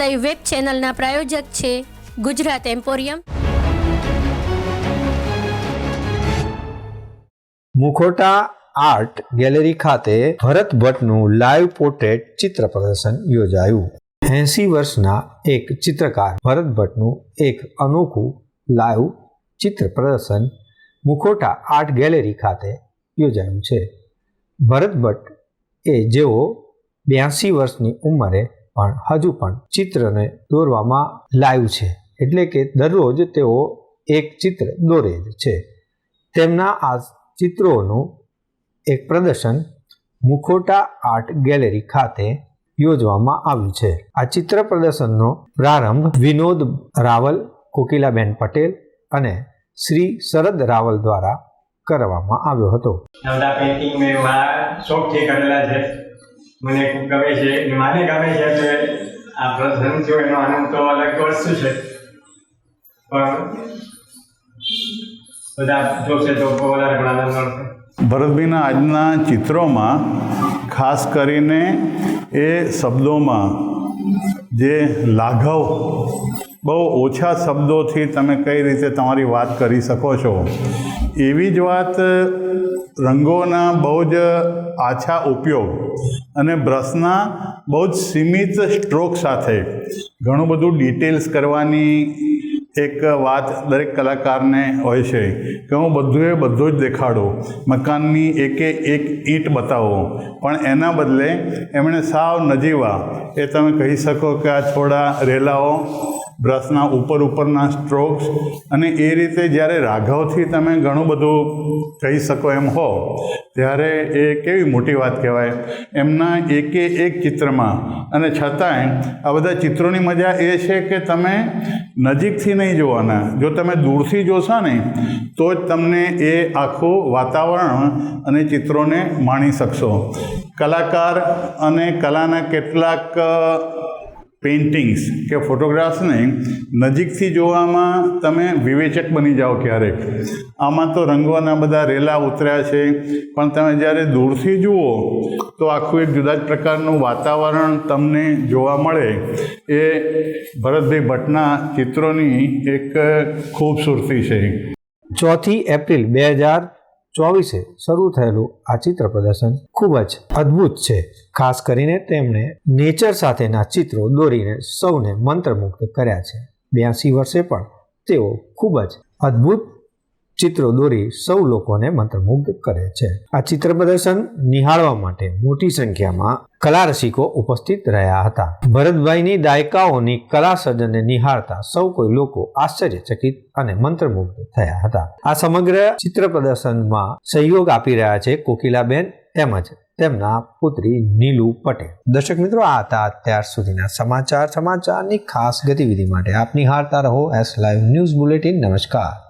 Live web ચેનલના પ્રાયોજક છે Gujarat emporium Mukhota art gallery ખાતે ભરત ભટ્ટનું લાઈવ પોર્ટ્રેટ ચિત્ર પ્રદર્શન યોજાયું. એંસી વર્ષના એક ચિત્રકાર ભરત ભટ્ટનું એક અનોખું લાઈવ ચિત્ર પ્રદર્શન મુખોટા આર્ટ ગેલેરી ખાતે યોજાયું છે. ભરત ભટ્ટ એ જેઓ બ્યાસી વર્ષની ઉંમરે પણ હજુ પણ ચિત્રને દોરવામાં લાઈવ છે. એટલે કે દરરોજ તેઓ એક ચિત્ર દોરે જ છે. તેમના આ ચિત્રોનું એક પ્રદર્શન મુખોટા આર્ટ ગેલેરી ખાતે યોજવામાં આવ્યું છે. આ ચિત્ર પ્રદર્શનનો પ્રારંભ વિનોદ રાવલ, કોકિલાબેન પટેલ અને શ્રી શરદ રાવલ દ્વારા કરવામાં આવ્યો હતો. પેઇન્ટિંગ મેં મારા શોખથી કરેલા છે મને ખૂબ ગમે છે. અને માને ગમે છે એટલે આ પ્રસંગ થયો, એનો આનંદ તો અલગ વસ્તુ છે. પણ બધા જોશે તો વધારે પણ આનંદ મળશે. ભરતભાઈના આજના ચિત્રોમાં ખાસ કરીને એ શબ્દોમાં જે લાઘવ બહુ ઓછા શબ્દોથી તમે કઈ રીતે તમારી વાત કરી શકો છો. એવી જ વાત રંગોના બહુ જ આછા ઉપયોગ અને બ્રશના બહુ જ સીમિત સ્ટ્રોક સાથે ઘણું બધું ડિટેલ્સ કરવાની એક વાત દરેક કલાકારને હોય છે કે હું બધું બધું જ દેખાડું, મકાનની એકે એક ઈંટ બતાવો. પણ એના બદલે એમણે સાવ નજીવા. એ તમે કહી શકો કે આ થોડા રેલાઓ બ્રશના ઉપર ઉપરના સ્ટ્રોક્સ અને એ રીતે જ્યારે રાઘવથી તમે ઘણું બધું કહી શકો એમ હો, ત્યારે એ કેવી મોટી વાત કહેવાય? એમના એકે એક ચિત્રમાં અને છતાંય આ બધા ચિત્રોની મજા એ છે કે તમે નજીકથી નહીં જોવાના. જો તમે દૂરથી જોશો ને, તો જ તમને એ આખું વાતાવરણ અને ચિત્રોને માણી શકશો. કલાકાર અને કલાના કેટલાક પેઇન્ટિંગ્સ કે ફોટોગ્રાફ્સને નજીકથી જોવામાં તમે વિવેચક બની જાઓ ક્યારેક. આમાં તો રંગોના બધા રેલા ઉતર્યા છે, પણ તમે જ્યારે દૂરથી જુઓ, તો આખું એક જુદા જ પ્રકારનું વાતાવરણ તમને જોવા મળે. એ ભરતભાઈ ભટ્ટના ચિત્રોની એક ખૂબસૂરતી છે. ચોથી એપ્રિલ બે હજાર ચોવીસે શરૂ થયેલું આ ચિત્ર પ્રદર્શન ખૂબ જ અદ્ભુત છે. ખાસ કરીને તેમણે નેચર સાથેના ચિત્રો દોરીને સૌને મંત્રમુગ્ધ કર્યા છે. બ્યાસી વર્ષે પણ તેઓ ખૂબ જ અદ્ભુત ચિત્રો દોરી સૌ લોકોને મંત્રમુગ્ધ કરે છે. આ ચિત્ર પ્રદર્શન નિહાળવા માટે મોટી સંખ્યામાં કલા રસિકો ઉપસ્થિત રહ્યા હતા. ભરતભાઈની દાયકાઓની કલા સર્જનને નિહાળતા સૌ કોઈ લોકો આશ્ચર્યચકિત અને મંત્રમુગ્ધ થયા હતા. આ સમગ્ર ચિત્ર પ્રદર્શનમાં સહયોગ આપી રહ્યા છે કોકિલાબેન તેમજ તેમના પુત્રી નીલુ પટેલ. દર્શક મિત્રો, આ હતા અત્યાર સુધીના સમાચાર. સમાચારની ખાસ ગતિવિધિ માટે આપ નિહાળતા રહો. એસ લાઈવ ન્યૂઝ બુલેટિન નમસ્કાર.